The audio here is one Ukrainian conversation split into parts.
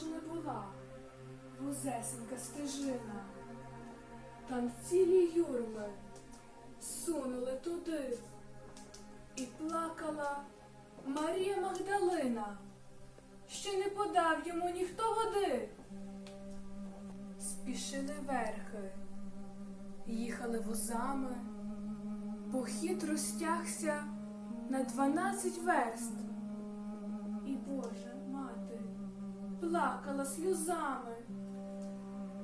ж не була вузесенька стежина. Там цілі юрми сунули туди. І плакала Марія Магдалина, що не подав йому ніхто води. Спішили верхи, їхали возами, похід розтягся на дванадцять верст. І Боже, плакала сльозами.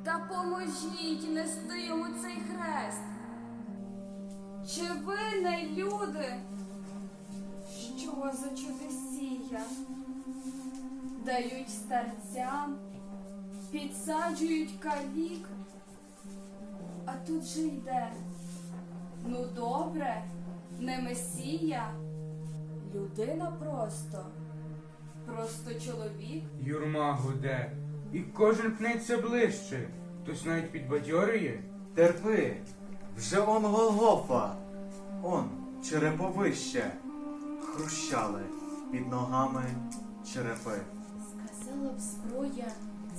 Та поможіть нести йому цей хрест. Чи ви не люди? Що за чудесія? Дають старцям, підсаджують калік, а тут же йде. Ну добре, не месія, людина просто, просто чоловік. Юрма гуде, і кожен пнеться ближче, хтось навіть підбадьорює. Терпи, вже он Голгофа, он череповище. Хрущали під ногами черепи. Сказала б зброя,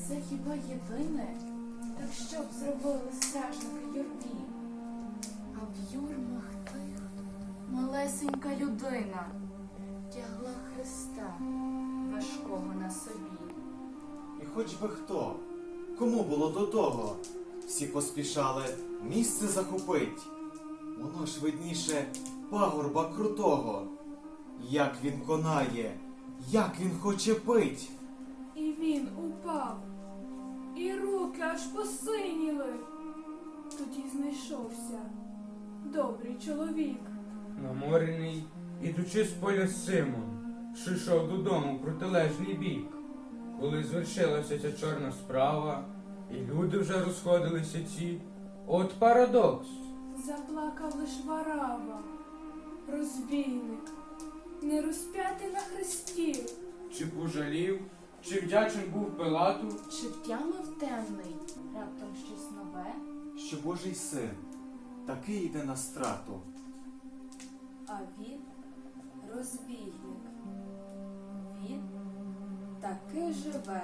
це хіба єдине, так що б зробили стражники юрбі? А в юрмах тих малесенька людина хоч би хто, кому було до того, всі поспішали місце захопить. Воно ж видніше пагорба крутого. Як він конає, як він хоче пить. І він упав, і руки аж посиніли. Тоді знайшовся добрий чоловік. Наморений, ідучи з поля Симон, що йшов додому в протилежний бік. Коли звершилася ця чорна справа, і люди вже розходилися ці. От парадокс. Заплакав лиш варава, розбійник, не розп'ятий на хресті. Чи пожалів, чи вдячний був Пилату, Чи втямив темний раптом щось нове? Що Божий син такий йде на страту. А він розбійник. Він таки живе.